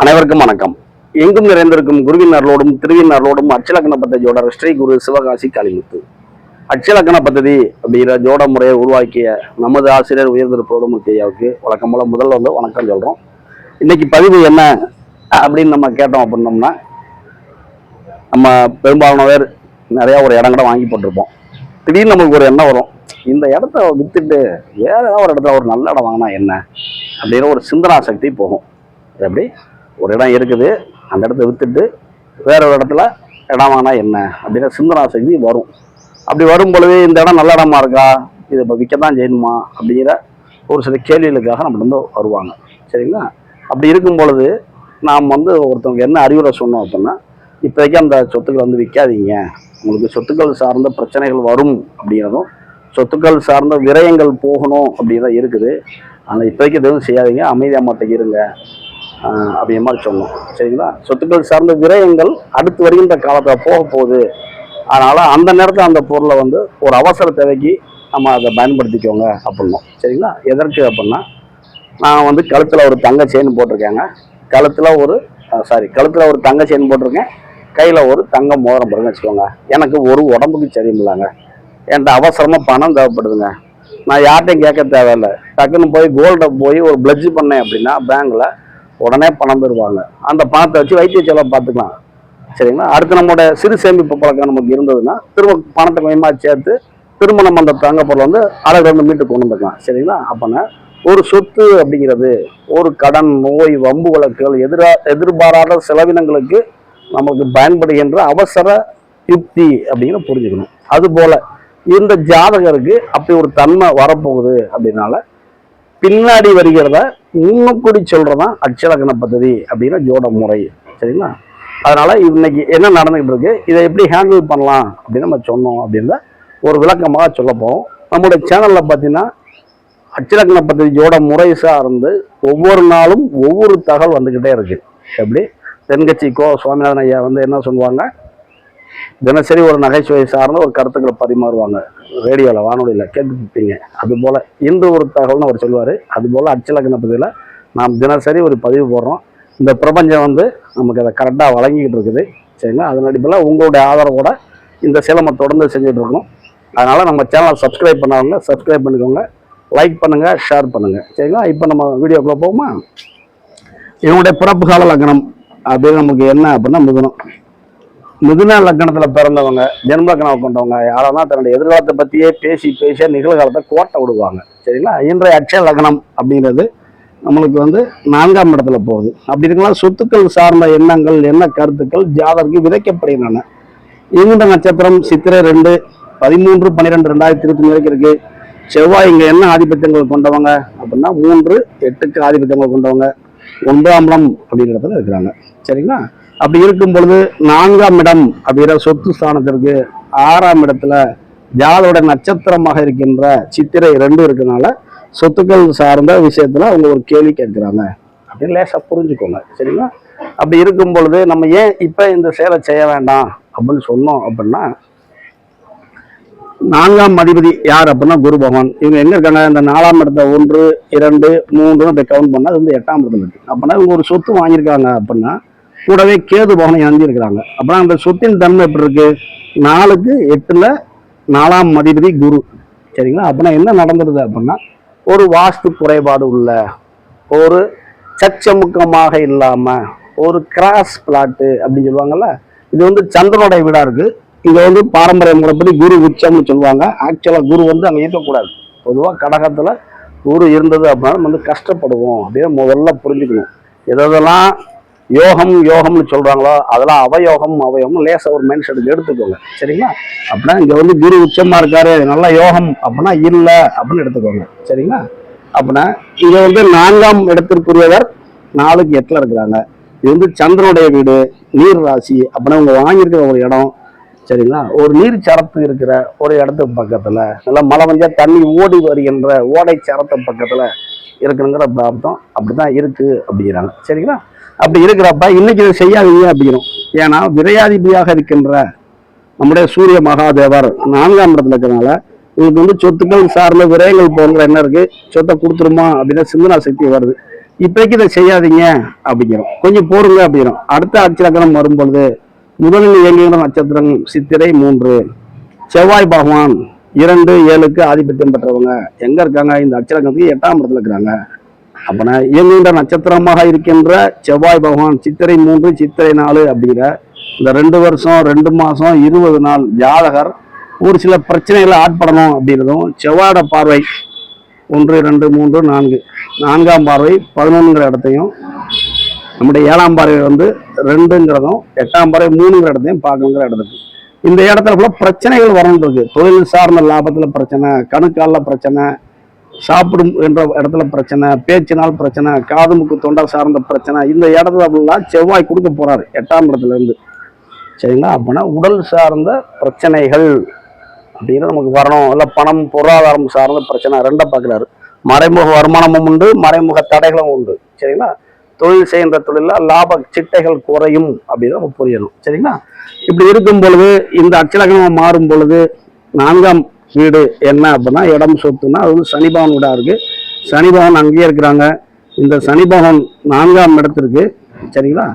அனைவருக்கும் வணக்கம். எங்கும் நிறைந்திருக்கும் குருவினர்களோடும் திருவினர்களோடும் அச்சலக்கண பத்ததியோட ஸ்ரீ குரு சிவகாசி காளிமுத்து. அச்சலக்கண பத்ததி அப்படிங்கிற ஜோட முறையை உருவாக்கிய நமது ஆசிரியர் உயர்ந்திரு புரோதமூர்த்தி ஐயாவுக்கு வழக்கம் போல் முதல்ல வந்து வணக்கம் சொல்கிறோம் இன்னைக்கு பதிவு என்ன அப்படின்னு நம்ம கேட்டோம் அப்படின்னோம்னா நம்ம பெரும்பாலான பேர் நிறையா ஒரு இடம் கூட வாங்கி போட்டிருப்போம். திடீர்னு நமக்கு ஒரு எண்ணம் வரும். இந்த இடத்த வித்துட்டு வேற ஏதாவது ஒரு இடத்துல ஒரு நல்ல இடம் வாங்கினா என்ன? அப்படிங்கிற ஒரு சிந்தனா சக்தி போகும் எப்படி? ஒரு இடம் இருக்குது. அந்த இடத்த வித்துட்டு வேற ஒரு இடத்துல இடம் வாங்கினா என்ன? அப்படின்னு சிந்தனா சக்தி வரும். அப்படி வரும் பொழுது இந்த இடம் நல்ல இடமா இருக்கா? இது இப்போ விற்க தான் செய்யணுமா? அப்படிங்கிற ஒரு சில கேள்விகளுக்காக நம்ம வந்து வருவாங்க. சரிங்களா? அப்படி இருக்கும் பொழுது நாம் வந்து ஒருத்தவங்க என்ன அறிவுரை சொன்னோம் அப்படின்னா இப்போதைக்கு அந்த சொத்துக்கள் வந்து விற்காதீங்க. உங்களுக்கு சொத்துக்கள் சார்ந்த பிரச்சனைகள் வரும் அப்படிங்கிறதும் சொத்துக்கள் சார்ந்த விரயங்கள் போகணும் அப்படிங்கிறத இருக்குது. ஆனால் இப்போதைக்கு எதுவும் செய்யாதீங்க. அமைதியாக மட்டும் இருங்க. அப்படிங்கிற மாதிரி சொன்னோம் சரிங்களா? சொத்துக்கள் சார்ந்த விரயங்கள் அடுத்து வருகின்ற காலத்தில் போக போகுது. அதனால் அந்த நேரத்தில் அந்த பொருளை வந்து ஒரு அவசர தேவைக்கு நம்ம அதை பயன்படுத்திக்கோங்க அப்படின்னோம் சரிங்களா? எதற்கு அப்படின்னா நான் வந்து கழுத்தில் ஒரு தங்க செயின் போட்டிருக்கேங்க. கழுத்தில் ஒரு சாரி கழுத்தில் ஒரு தங்க செயின் போட்டிருக்கேன். கையில் ஒரு தங்க மோதிரம் பாருங்க வச்சுக்கோங்க. எனக்கு ஒரு உடம்புக்கு சரியில்லைங்க. என்கிட்ட அவசரமாக பணம் தேவைப்படுதுங்க. நான் யார்கிட்டையும் கேட்க தேவையில்லை. டக்குன்னு போய் கோல்டை போய் ஒரு பிளட்ஜ் பண்ணேன் அப்படின்னா பேங்க்கில் உடனே பணம் தருவாங்க. அந்த பணத்தை வச்சு வைத்திய செலவு பார்த்துக்கலாம். சரிங்களா? அடுத்து நம்மளோட சிறு சேமிப்பு பழக்கம் நமக்கு இருந்ததுன்னா திரும்ப பணத்தை கொஞ்சமாக சேர்த்து திரும்ப நம்ம அந்த தங்க பொருள் வந்து அழகு வந்து மீட்டு கொண்டு வந்துக்கலாம் சரிங்களா? அப்போனா ஒரு சொத்து அப்படிங்கிறது ஒரு கடன் நோய் வம்பு வழக்குகள் எதிரா எதிர்பாராத செலவினங்களுக்கு நமக்கு பயன்படுகின்ற அவசர யுக்தி அப்படின்னு புரிஞ்சுக்கணும். அதுபோல் இந்த ஜாதகருக்கு அப்படி ஒரு தன்மை வரப்போகுது அப்படின்னால பின்னாடி வருகிறத இன்னும் கூடி சொல்றதான் அட்சலக்கண பദ്ധதி அப்படின்னா ஜோட முறை சரிங்களா? அதனால இன்னைக்கு என்ன நடந்துகிட்டு இருக்கு இதை எப்படி ஹேண்டில் பண்ணலாம் அப்படின்னு நம்ம சொன்னோம் அப்படின்றத ஒரு விளக்கமாக சொல்ல போகிறோம் நம்முடைய சேனலில் பார்த்தீங்கன்னா அச்சலக்கண ஜோட முறை சார்ந்து ஒவ்வொரு நாளும் ஒவ்வொரு தகவல் வந்துக்கிட்டே இருக்கு. எப்படி? தென்கட்சி கோ சுவாமிநாதன் ஐயா வந்து என்ன சொல்லுவாங்க? தினசரி ஒரு நகைச்சுவை சார்ந்த ஒரு கருத்துக்களை பரிமாறுவாங்க. ரேடியோவில் வானொலியில் கேட்டுப்பீங்க. அது போல் இன்று ஒரு தகவல்னு அவர் சொல்லுவார். அதுபோல் அச்சலக்கண பதிவில் நாம் தினசரி ஒரு பதிவு போடுறோம். இந்த பிரபஞ்சம் வந்து நமக்கு அதை கரெக்டாக வழங்கிக்கிட்டு இருக்குது. சரிங்களா? அதன் அடிப்படையில் உங்களுடைய ஆதரவோட இந்த சிலமை தொடர்ந்து செஞ்சுட்டு இருக்கோம். அதனால் நம்ம சேனலை சப்ஸ்கிரைப் பண்ணாதவங்க சப்ஸ்கிரைப் பண்ணிக்கோங்க. லைக் பண்ணுங்கள் ஷேர் பண்ணுங்கள் சரிங்களா? இப்போ நம்ம வீடியோக்குள்ளே போகுமா இவனுடைய பிறப்பு கால லக்னம். அப்படின்னு நமக்கு என்ன அப்படின்னா மிதுனம். மிதுன லக்னத்தில் பிறந்தவங்க ஜென்ம லக்னம் கொண்டவங்க யாரெல்லாம் தன்னுடைய எதிர்காலத்தை பற்றியே பேசி பேசி நிகழ்காலத்தை கோட்டை விடுவாங்க. சரிங்களா? இன்றைய அட்சய லக்னம் அப்படிங்கிறது நம்மளுக்கு வந்து நான்காம் இடத்துல போகுது. அப்படி இருக்கலாம் சொத்துக்கள் சார்ந்த எண்ணங்கள் என்ன கருத்துக்கள் ஜாதகருக்கு விதைக்கப்படுகின்றன. இந்த நட்சத்திரம் சித்திரை ரெண்டு பதிமூன்று பன்னிரெண்டு ரெண்டாயிரத்தி இருபத்தி மூணு வரைக்கும் இருக்கு. செவ்வாய் இங்க என்ன ஆதிபத்தியங்கள் கொண்டவங்க அப்படின்னா மூன்று எட்டுக்கு ஆதிபத்தியங்கள் கொண்டவங்க. ஒன்பதாம் இடம் அப்படிங்கிற இடத்துல இருக்கிறாங்க. சரிங்களா? அப்படி இருக்கும் பொழுது நான்காம் இடம் அப்படிங்கிற சொத்து ஸ்தானத்திற்கு ஆறாம் இடத்துல ஜாதோட நட்சத்திரமாக இருக்கின்ற சித்திரை ரெண்டும் இருக்கனால சொத்துக்கள் சார்ந்த விஷயத்துல அவங்க ஒரு கேள்வி கேட்கிறாங்க. அப்படின்னு லேசா புரிஞ்சுக்கோங்க. சரிங்களா? அப்படி இருக்கும் பொழுது நம்ம ஏன் இப்ப இந்த சேலை செய்ய வேண்டாம் அப்படின்னு சொன்னோம் அப்படின்னா நான்காம் அதிபதி யார் அப்படின்னா குரு பகவான். இவங்க எங்க இருக்காங்க? இந்த நாலாம் இடத்த ஒன்று இரண்டு மூன்று அப்படி கவுண்ட் பண்ணா அது வந்து எட்டாம் இடத்துல இருக்கு. அப்படின்னா இவங்க ஒரு சொத்து வாங்கியிருக்காங்க அப்படின்னா கூடவே கேது பவனை இறங்கி இருக்கிறாங்க அப்படின்னா அந்த சொத்தின் தன்மை எப்படி இருக்கு? நாலுக்கு எட்டுல நாலாம் அதிபதி குரு. சரிங்களா? அப்படின்னா என்ன நடந்துருது அப்படின்னா ஒரு வாஸ்து குறைபாடு உள்ள ஒரு சச்சமுக்கமாக இல்லாம ஒரு கிராஸ் பிளாட்டு அப்படின்னு சொல்லுவாங்கல்ல இது வந்து சந்திரனுடைய வீடா இருக்கு. இங்க வந்து பாரம்பரிய முறைப்படி குரு உச்சம்னு சொல்லுவாங்க. ஆக்சுவலா குரு வந்து அங்கே இருக்கக்கூடாது. பொதுவாக கடகத்துல குரு இருந்தது அப்படின்னா நம்ம வந்து கஷ்டப்படுவோம் அப்படின்னு முதல்ல புரிஞ்சுக்கணும். எதெல்லாம் யோகம் யோகம்னு சொல்றாங்களோ? அதெல்லாம் அவயோகம் அவயோகம் லேசாக ஒரு மைண்ட் செட்டுக்கு எடுத்துக்கோங்க. சரிங்களா? அப்படின்னா இங்க வந்து குரு உச்சமா இருக்காரு. நல்லா யோகம் அப்படின்னா இல்லை அப்படின்னு எடுத்துக்கோங்க. சரிங்களா? அப்படின்னா இங்க வந்து நான்காம் இடத்திற்குரியவர் நாளுக்கு எட்டுல இருக்கிறாங்க. இது வந்து சந்திரனுடைய வீடு நீர் ராசி அப்படின்னா இவங்க வாங்கியிருக்கிற ஒரு இடம். சரிங்களா? ஒரு நீர் சரத்து இருக்கிற ஒரு இடத்துக்கு பக்கத்துல நல்லா மழை பெஞ்சா தண்ணி ஓடி வருகின்ற ஓடை சரத்து பக்கத்துல இருக்கணுங்கிற பிராப்தம் அப்படிதான் இருக்கு அப்படிங்கிறாங்க. சரிங்களா? அப்படி இருக்கிறப்ப இன்னைக்கு இதை செய்யாதீங்க அப்படிங்கிறோம். ஏன்னா விரையாதிபதியாக இருக்கின்ற நம்முடைய சூரிய மகாதேவர் நான்காம் இடத்துல இருக்கிறனால உங்களுக்கு வந்து சொத்துக்கள் சார்ந்த விரயங்கள் போன்ற என்ன இருக்கு? சொத்தை கொடுத்துருமா அப்படின்னா சிந்தனா சக்தி வருது. இப்போதைக்கு இதை செய்யாதீங்க அப்படிங்கிறோம். கொஞ்சம் போருங்க அப்படிங்கிறோம். அடுத்த அச்சலக்கணம் வரும்பொழுது முதலில் இயங்குகிற நட்சத்திரம் சித்திரை மூன்று. செவ்வாய் பகவான் இரண்டு ஏழுக்கு ஆதிபத்தியம் பெற்றவங்க. எங்க இருக்காங்க? இந்த அச்சலக்கணத்துக்கு எட்டாம் இடத்துல இருக்கிறாங்க. அப்பனா இயங்குகின்ற நட்சத்திரமாக இருக்கின்ற செவ்வாய் பகவான் சித்திரை மூன்று சித்திரை நாலு அப்படிங்கிற இந்த ரெண்டு வருஷம் ரெண்டு மாதம் இருபது நாள் ஜாதகர் ஒரு சில பிரச்சனைகளை ஆட்படணும் அப்படின்றதும் செவ்வாயோட பார்வை ஒன்று ரெண்டு மூன்று நான்கு. நான்காம் பார்வை பதினொன்றுங்கிற இடத்தையும் நம்முடைய ஏழாம் பார்வை வந்து ரெண்டுங்கிறதும் எட்டாம் பார்வை மூணுங்கிற இடத்தையும் பார்க்கணுங்கிற இடத்துக்கு. இந்த இடத்துல கூட பிரச்சனைகள் வரணுன்றது தொழில் சார்ந்த லாபத்தில் பிரச்சனை கணுக்காலில் பிரச்சனை சாப்பிடும் என்ற இடத்துல பிரச்சனை பேச்சினால் பிரச்சனை காது மூக்கு தொண்டை சார்ந்த பிரச்சனை இந்த இடத்துல அப்படின்னா செவ்வாய் கொடுக்க போறாரு எட்டாம் இடத்துல இருந்து. சரிங்களா? அப்படின்னா உடல் சார்ந்த பிரச்சனைகள் அப்படின்னு நமக்கு வரணும். இல்லை பணம் பொருளாதாரம் சார்ந்த பிரச்சனை ரெண்டை பார்க்குறாரு. மறைமுக வருமானமும் உண்டு மறைமுக தடைகளும் உண்டு. சரிங்களா? தொழில் செய்கின்ற தொழிலில் லாப சிட்டைகள் குறையும் அப்படின்னு நம்ம புரியணும். சரிங்களா? இப்படி இருக்கும் பொழுது இந்த அச்சலகமாக மாறும் பொழுது நான்காம் வீடு என்ன அப்படின்னா இடம் சொத்துன்னா அது வந்து சனி பவன் வீடாக இருக்கு. சனி பவன் அங்கேயே இருக்கிறாங்க. இந்த சனி பவன் நான்காம் இடத்திற்கு சரிங்களா?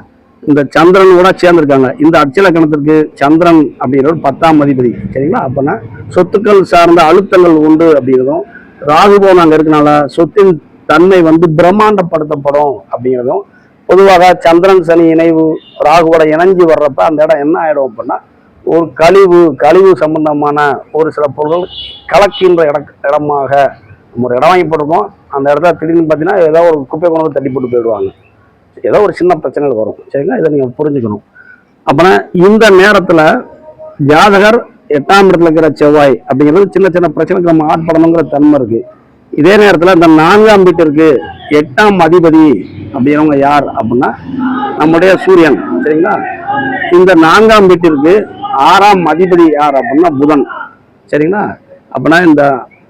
இந்த சந்திரன் கூட சேர்ந்துருக்காங்க. இந்த அச்சலக்கணத்திற்கு சந்திரன் அப்படிங்கிற பத்தாம் அதிபதி சரிங்களா? அப்பனா சொத்துக்கள் சார்ந்த அழுத்தங்கள் உண்டு அப்படிங்கிறதும் ராகுபவன் அங்கே இருக்கனால சொத்தின் தன்மை வந்து பிரம்மாண்டப்படுத்தப்படும் அப்படிங்கிறதும் பொதுவாக சந்திரன் சனி இணைவு ராகுவோட இணைஞ்சு வர்றப்ப அந்த இடம் என்ன ஆயிடும் அப்படின்னா ஒரு கழிவு கழிவு சம்பந்தமான ஒரு சில பொருட்கள் கலக்கின்ற இட இடமாக நம்ம ஒரு இடம் வாங்கி போட்டிருக்கோம் அந்த இடத்துல திடீர்னு பார்த்தீங்கன்னா ஏதோ ஒரு குப்பை கொண்டு தட்டி போட்டு போயிடுவாங்க. ஏதோ ஒரு சின்ன பிரச்சனைகள் வரும். சரிங்களா? இதை நீங்கள் புரிஞ்சுக்கணும். அப்புறம் இந்த நேரத்தில் ஜாதகர் எட்டாம் இடத்துல இருக்கிற செவ்வாய் அப்படிங்கிறது சின்ன சின்ன பிரச்சனைக்கு நம்ம ஆட்படணுங்கிற தன்மை இருக்குது இதே நேரத்தில் இந்த நான்காம் வீட்டிற்கு எட்டாம் அதிபதி அப்படிங்கிறவங்க யார் அப்படின்னா நம்முடைய சூரியன். சரிங்களா? இந்த நான்காம் வீட்டிற்கு ஆறாம் அதிபதி யார் அப்படின்னா புதன். சரிங்களா? அப்படின்னா இந்த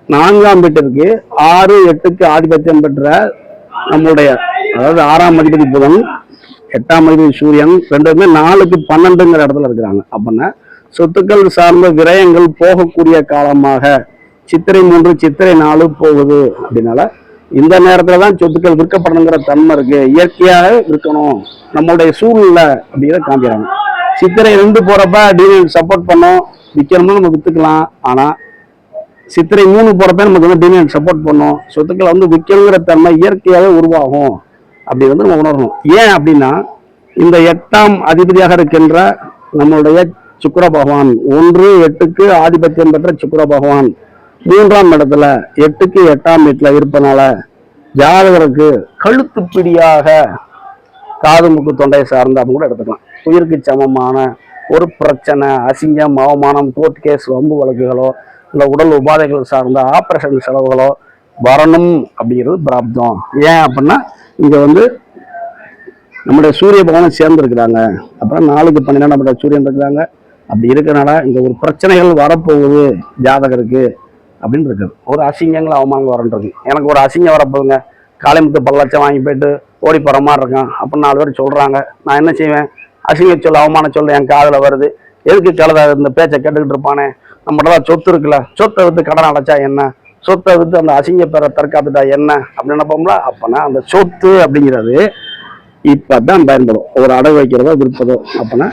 நான்காம் வீட்டிற்கு ஆறு எட்டுக்கு ஆதிபத்தியம் பெற்ற நம்மளுடைய அதாவது ஆறாம் அதிபதி புதன் எட்டாம் அதிபதி சூரியன் ரெண்டுமே நாலுக்கு பன்னெண்டுங்கிற இடத்துல இருக்கிறாங்க. அப்படின்னா சொத்துக்கள் சார்ந்த விரயங்கள் போகக்கூடிய காலமாக சித்திரை மூன்று சித்திரை நாலு போகுது அப்படின்னால இந்த நேரத்துல தான் சொத்துக்கள் விற்கப்படணுங்கிற தன்மை இருக்கு. இயற்கையாக விற்கணும். நம்மளுடைய சூழ்நிலை அப்படிங்கிறத காமிக்கிறாங்க. சித்திரை ரெண்டு போறப்ப டிவிடன் சப்போர்ட் பண்ணோம். விற்கணும்னு நம்ம வித்துக்கலாம். ஆனா சித்திரை மூணு போறப்ப நமக்கு வந்து டிவிடன் சப்போர்ட் பண்ணும். சொத்துக்களை வந்து விற்கணுங்கிற தன்மை இயற்கையாகவே உருவாகும். அப்படி வந்து நம்ம உணரணும். ஏன் அப்படின்னா இந்த எட்டாம் அதிபதியாக இருக்கின்ற நம்மளுடைய சுக்கர பகவான் ஒன்று எட்டுக்கு ஆதிபத்தியம் பெற்ற சுக்கிர பகவான் மூன்றாம் இடத்துல எட்டுக்கு எட்டாம் வீட்டில் இருப்பனால ஜாதகருக்கு கழுத்து பிடியாக காது முக்கு தொண்டையை சார்ந்த அப்படின்னு கூட எடுத்துக்கலாம். உயிருக்கு சமமான ஒரு பிரச்சனை அசிங்கம் அவமானம் கோர்ட் கேஸ் வம்பு வழக்குகளோ இல்லை உடல் உபாதைகள் சார்ந்த ஆப்ரேஷன் செலவுகளோ வரணும் அப்படிங்கிறது பிராப்தம். ஏன் அப்படின்னா இங்கே வந்து நம்முடைய சூரிய பகவானை சேர்ந்துருக்கிறாங்க. அப்புறம் நாளுக்கு பன்னிரெண்டாம் நம்முடைய சூரியன் இருக்கிறாங்க. அப்படி இருக்கிறனால இங்கே ஒரு பிரச்சனைகள் வரப்போகுது ஜாதகருக்கு அப்படின்னு இருக்குது ஒரு அசிங்கங்கள் அவமானங்கள் வரன்றது எனக்கு ஒரு அசிங்கம் வரப்போகுதுங்க. காளிமுத்து பல்லட்சம் வாங்கி போயிட்டு ஓடி போகிற மாதிரி இருக்கான் அப்படின்னு நாலு பேர் சொல்கிறாங்க நான் என்ன செய்வேன்? அசிங்க சொல்ல அவமான சொல்ல என் காதில் வருது. எதுக்கு கலதா இந்த பேச்சை கேட்டுக்கிட்டு இருப்பானே? நம்மகிட்ட தான் சொத்து இருக்குல்ல சொத்தை விற்று கடன் அடைச்சா என்ன? சொத்தை விற்று அந்த அசிங்க பேரை தற்காத்துட்டா என்ன? அப்படின்னு நினைப்போம்ல அப்போனா அந்த சொத்து அப்படிங்கிறது இப்போ தான் பயன்படும். ஒரு அடகு வைக்கிறதோ விற்பதோ அப்போனா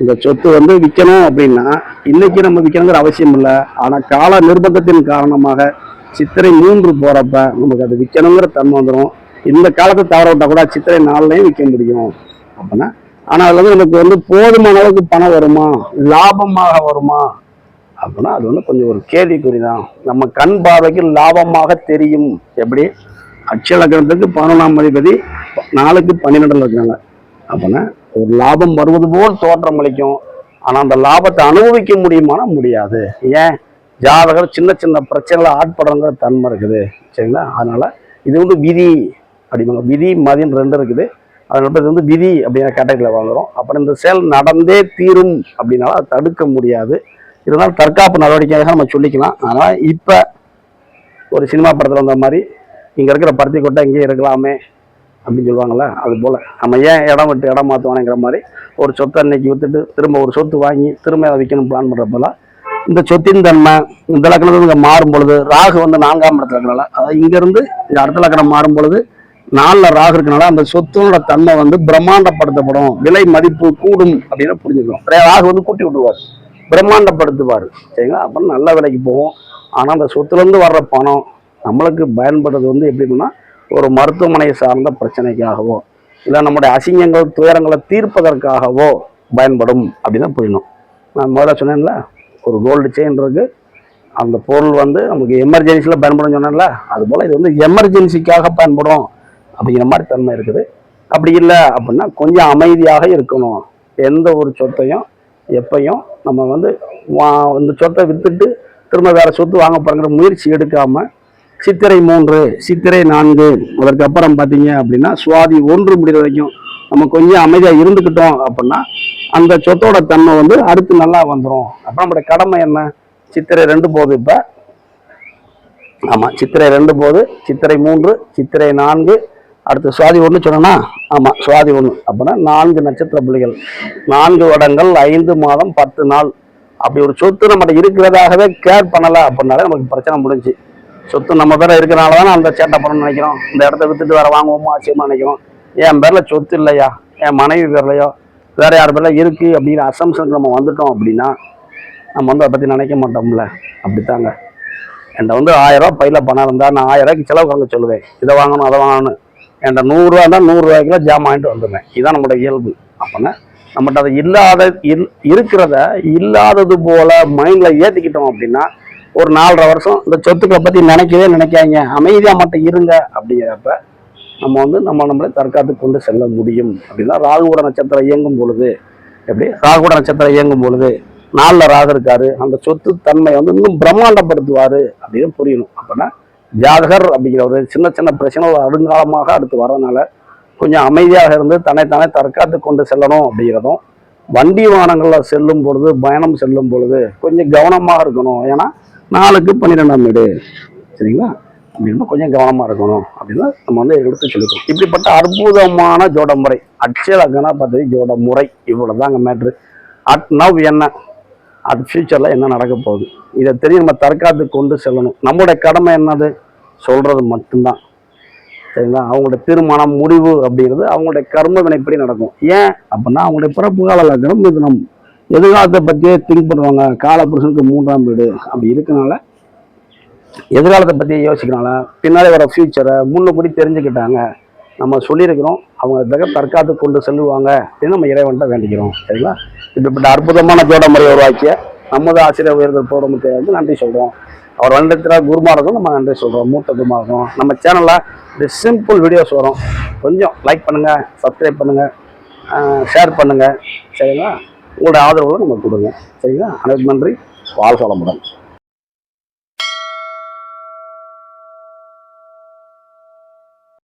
இந்த சொத்து வந்து விற்கணும் அப்படின்னா இன்னைக்கு நம்ம விற்கணுங்கிற அவசியம் இல்லை. ஆனால் கால நிர்பந்தத்தின் காரணமாக சித்திரை மூன்று போகிறப்ப நமக்கு அது விற்கணுங்கிற தன்மை வந்துடும் இந்த காலத்தை தவற விட்டால் கூட சித்திரை நாலுலையும் விற்க முடியும். அப்படின்னா ஆனால் அதில் வந்து நமக்கு வந்து போதுமான அளவுக்கு பணம் வருமா? லாபமாக வருமா? அப்படின்னா அது வந்து கொஞ்சம் ஒரு கேள்விக்குறி தான் நம்ம கண் பார்வைக்கு லாபமாக தெரியும். எப்படி? அட்சலக்கணத்துக்கு பதினொன்றாம் அதிபதி நாளுக்கு பன்னிரெண்டில் இருக்காங்க அப்படின்னா ஒரு லாபம் வருவது போல் தோற்றம் அளிக்கும். ஆனால் அந்த லாபத்தை அனுபவிக்க முடியுமானா முடியாது. ஏன்? ஜாதகர் சின்ன சின்ன பிரச்சனைகளை ஆட்படுறங்கிற தன்மை இருக்குது. சரிங்களா? அதனால் இது வந்து விதி. அப்படிங்க விதி மதியம் ரெண்டு இருக்குது. அதனால இது வந்து விதி அப்படிங்கிற கேட்டகரியில் வாங்குறோம் அப்புறம் இந்த செயல் நடந்தே தீரும் அப்படின்னால அதை தடுக்க முடியாது. இருந்தாலும் தற்காப்பு நடவடிக்கையாக நம்ம சொல்லிக்கலாம். ஆனால் இப்போ ஒரு சினிமா படத்தில் வந்த மாதிரி இங்கே இருக்கிற பருத்தி கொட்டை இங்கேயே இருக்கலாமே அப்படின்னு சொல்லுவாங்கள்ல அது போல். நம்ம ஏன் இடம் விட்டு இடம் மாற்றுவானுங்கிற மாதிரி ஒரு சொத்தை அன்னைக்கு விற்றுட்டு திரும்ப ஒரு சொத்து வாங்கி திரும்ப அதை விற்கணும் பிளான் பண்ணுறப்பெல்லாம் இந்த சொத்தின் தன்மை இந்த லக்கணத்துல இங்கே மாறும் பொழுது ராகு வந்து நான்காம் இடத்துல இருக்கிறனால அதாவது இங்கேருந்து இந்த அடுத்த லக்கணம் மாறும் பொழுது நாளில் ராகு இருக்கனால அந்த சொத்தோட தன்மை வந்து பிரம்மாண்டப்படுத்தப்படும். விலை மதிப்பு கூடும் அப்படின்னு புரிஞ்சுக்கணும். ராகு வந்து கூட்டி விடுவார் பிரம்மாண்டப்படுத்துவார். சரிங்களா? அப்புறம் நல்ல விலைக்கு போகும். ஆனால் அந்த சொத்துலேருந்து வர்ற பணம் நம்மளுக்கு பயன்படுறது வந்து எப்படின்னா ஒரு மருத்துவமனை சார்ந்த பிரச்சனைக்காகவோ இல்லை நம்முடைய அசிங்கங்கள் துயரங்களை தீர்ப்பதற்காகவோ பயன்படும் அப்படின்னு தான் புரியணும். நான் முதல்ல சொன்னேன்ல ஒரு கோல்டு செயின் இருக்கு. அந்த பொருள் வந்து நமக்கு எமர்ஜென்சியில் பயன்படும் சொன்னேன்ல. அதுபோல் இது வந்து எமர்ஜென்சிக்காக பயன்படும். அப்படிங்கிற மாதிரி தன்மை இருக்குது. அப்படி இல்லை அப்படின்னா கொஞ்சம் அமைதியாக இருக்கணும். எந்த ஒரு சொத்தையும் எப்பையும் நம்ம வந்து வா இந்த சொத்தை விற்றுட்டு திரும்ப வேற சொத்து வாங்க போறங்கிற முயற்சி எடுக்காம சித்திரை மூன்று சித்திரை நான்கு அதற்கப்புறம் பார்த்தீங்க அப்படின்னா சுவாதி ஒன்று முடிகிற வரைக்கும் நம்ம கொஞ்சம் அமைதியாக இருந்துக்கிட்டோம் அப்படின்னா அந்த சொத்தோட தன்மை வந்து அடுத்து நல்லா வந்துடும் அப்போ நம்மளுடைய கடமை என்ன? சித்திரை ரெண்டு போகுது இப்போ. ஆமாம் சித்திரை ரெண்டு போகுது சித்திரை மூன்று சித்திரை நான்கு அடுத்து சுவாதி ஒன்று சொன்னோன்னா ஆமாம் சுவாதி ஒன்று அப்படின்னா நான்கு நட்சத்திர புள்ளிகள் நான்கு வருடங்கள் ஐந்து மாதம் பத்து நாள். அப்படி ஒரு சொத்து நம்மகிட்ட இருக்கிறதாகவே கேர் பண்ணலை அப்படின்னாலே நமக்கு பிரச்சனை முடிஞ்சு சொத்து நம்ம பேரில் இருக்கிறனால தான் அந்த சேட்டை பண்ணணும்னு நினைக்கிறோம். இந்த இடத்த வித்துட்டு வேறு வாங்குவோமோ ஆச்சரியமா நினைக்கிறோம். என் பேரில் சொத்து இல்லையா? என் மனைவி பேர்லையோ வேற யார் பேரில் இருக்குது அப்படிங்கிற அசம்சனுக்கு நம்ம வந்துட்டோம் அப்படின்னா நம்ம வந்து அதை பற்றி நினைக்க மாட்டோம்ல. அப்படித்தாங்க. என்கிட்ட வந்து ஆயிரம் ரூபாய் பையில் பணம் இருந்தால் நான் ஆயிரம் ரூபாய்க்கு செலவு வாங்க சொல்லுவேன். இதை வாங்கணும் அதை வாங்கணும் என்கிட்ட நூறுரூவா தான் நூறுரூவாய்க்குள்ள ஜாமான் வாங்கிட்டு வந்துடுவேன் இதுதான் நம்மளோட இயல்பு. அப்போனா நம்மகிட்ட அதை இல்லாத இல் இருக்கிறத இல்லாதது போல் மைண்டில் ஏற்றிக்கிட்டோம் அப்படின்னா ஒரு நாலரை வருஷம் இந்த சொத்துக்களை பற்றி நினைக்கவே நினைக்காங்க அமைதியாக மட்டும் இருங்க அப்படிங்கிறப்ப நம்ம வந்து நம்ம நம்மளை தற்காத்து கொண்டு செல்ல முடியும். அப்படின்னா ராகுவோட நட்சத்திரம் இயங்கும் பொழுது எப்படி? ராகுவோட நட்சத்திரம் இயங்கும் பொழுது நாளில் ராகு இருக்காரு. அந்த சொத்து தன்மை வந்து இன்னும் பிரம்மாண்டப்படுத்துவார் அப்படின்னு புரியணும். அப்படின்னா ஜாதகர் அப்படிங்கிற ஒரு சின்ன சின்ன பிரச்சனை ஒரு அடுங்காலமாக அடுத்து வரனால கொஞ்சம் அமைதியாக இருந்து தன்னைத்தானே தற்காத்து கொண்டு செல்லணும் அப்படிங்கிறதும் வண்டி வாகனங்களில் செல்லும் பொழுது பயணம் செல்லும் பொழுது கொஞ்சம் கவனமாக இருக்கணும். ஏன்னா நாளுக்கு பன்னிரெண்டாம் வீடு. சரிங்களா? அப்படின்னா கொஞ்சம் கவனமாக இருக்கணும் அப்படின்னு நம்ம வந்து எடுத்து சொல்லிக்கிறோம் இப்படிப்பட்ட அற்புதமான ஜோட முறை அட்சய பார்த்தது ஜோட முறை இவ்வளோ தாங்க மேட்ரு அட் நவ் என்ன அட் ஃப்யூச்சரில் என்ன நடக்க போகுது? இதை தெரியும் நம்ம தற்காத்து கொண்டு செல்லணும். நம்மளுடைய கடமை என்னது? சொல்கிறது மட்டும்தான். சரிங்களா? அவங்களோட தீர்மானம் முடிவு அப்படிங்கிறது அவங்களுடைய கர்ம வினைப்படி நடக்கும். ஏன் அப்படின்னா அவங்களுடைய பிறப்பு கால லக்னம் மிதுனம் எதிர்காலத்தை பற்றியே திங்க் பண்ணுவாங்க. காலப்புருஷனுக்கு மூன்றாம் வீடு அப்படி இருக்கனால எதிர்காலத்தை பற்றி யோசிக்கிறனால பின்னாடி வர ஃப்யூச்சரை முன்னபடி தெரிஞ்சுக்கிட்டாங்க. நம்ம சொல்லியிருக்கிறோம். அவங்க தக தற்காத்து கொண்டு செல்லுவாங்க அப்படின்னு நம்ம இறைவன்ட்ட வேண்டிக்கிறோம். சரிங்களா? இப்படிப்பட்ட அற்புதமான ஜோட முறையை உருவாக்கிய நமது ஆசிரியர் உயர்ந்த போடமுத்தை வந்து நன்றி சொல்கிறோம் அவர் வந்திருக்கிற குருமாருக்கும் நம்ம நன்றி சொல்கிறோம் மூத்த குருமாருக்கும் நம்ம சேனலில் இந்த சிம்பிள் வீடியோஸ் வரும். கொஞ்சம் லைக் பண்ணுங்கள் சப்ஸ்கிரைப் பண்ணுங்கள் ஷேர் பண்ணுங்கள் சரிங்களா? உங்களோட ஆதரவுகளை நம்ம கொடுங்க. சரிங்களா? அனைத்து நன்றி. வாழ்க வளமுடன்.